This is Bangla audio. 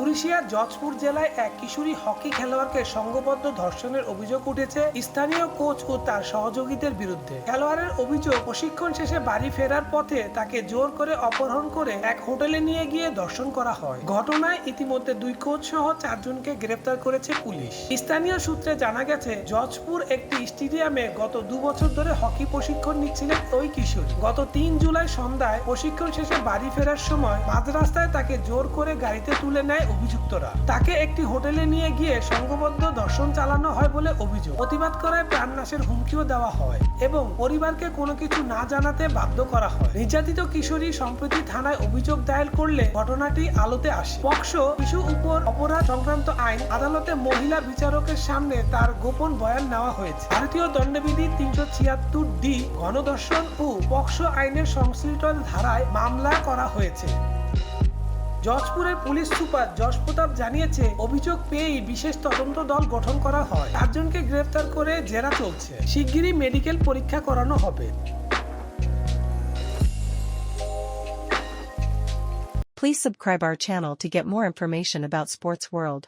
উড়িষ্যার জজপুর জেলায় এক কিশোরী হকি খেলোয়াড়কে সংঘবদ্ধ ধর্ষণের অভিযোগ উঠেছে স্থানীয় কোচ ও তার সহযোগীদের বিরুদ্ধে। খেলোয়াড়ের অভিযোগ প্রশিক্ষণ শেষে বাড়ি ফেরার পথে তাকে জোর করে অপহরণ করে এক হোটেলে নিয়ে গিয়ে ধর্ষণ করা হয়। ঘটনায় ইতিমধ্যে দুই কোচ সহ চারজনকে গ্রেপ্তার করেছে পুলিশ। স্থানীয় সূত্রে জানা গেছে জজপুর একটি স্টেডিয়ামে গত দু বছর ধরে হকি প্রশিক্ষণ নিচ্ছিলেন ওই কিশোরী। গত তিন জুলাই সন্ধ্যায় প্রশিক্ষণ শেষে বাড়ি ফেরার সময় মাঝ রাস্তায় তাকে জোর করে গাড়িতে তুলে নেয় অভিযুক্তরা। তাকে একটি হোটেলে নিয়ে গিয়ে সংঘবদ্ধ দর্শন চালানো হয় বলে অভিযোগ। প্রতিবাদ করায় প্রাণনাশের হুমকিও দেওয়া হয় এবং পরিবারকে কোনো কিছু না জানাতে বাধ্য করা হয়। নির্যাতিত কিশোরী সম্প্রতি থানায় অভিযোগ দায়ের করলে ঘটনাটি আলোতে আসে। পক্সো শিশু উপর অপরাধ সংক্রান্ত আইন আদালতে মহিলা বিচারকের সামনে তার গোপন বয়ান নেওয়া হয়েছে। ভারতীয় দণ্ডবিধি তিনশো ছিয়াত্তর ডি গণদর্শন ও পক্সো আইনের সংশ্লিষ্ট ধারায় মামলা করা হয়েছে। জজপুরের পুলিশ সুপার যশ প্রতাপ জানিয়েছে, অভিযোগ পেয়েই বিশেষ তদন্ত দল গঠন করা হয়। চারজনকে গ্রেফতার করে জেরা চলছে। শিগগিরই মেডিকেল পরীক্ষা করানো হবে। Please subscribe our channel to get more information about Sports World.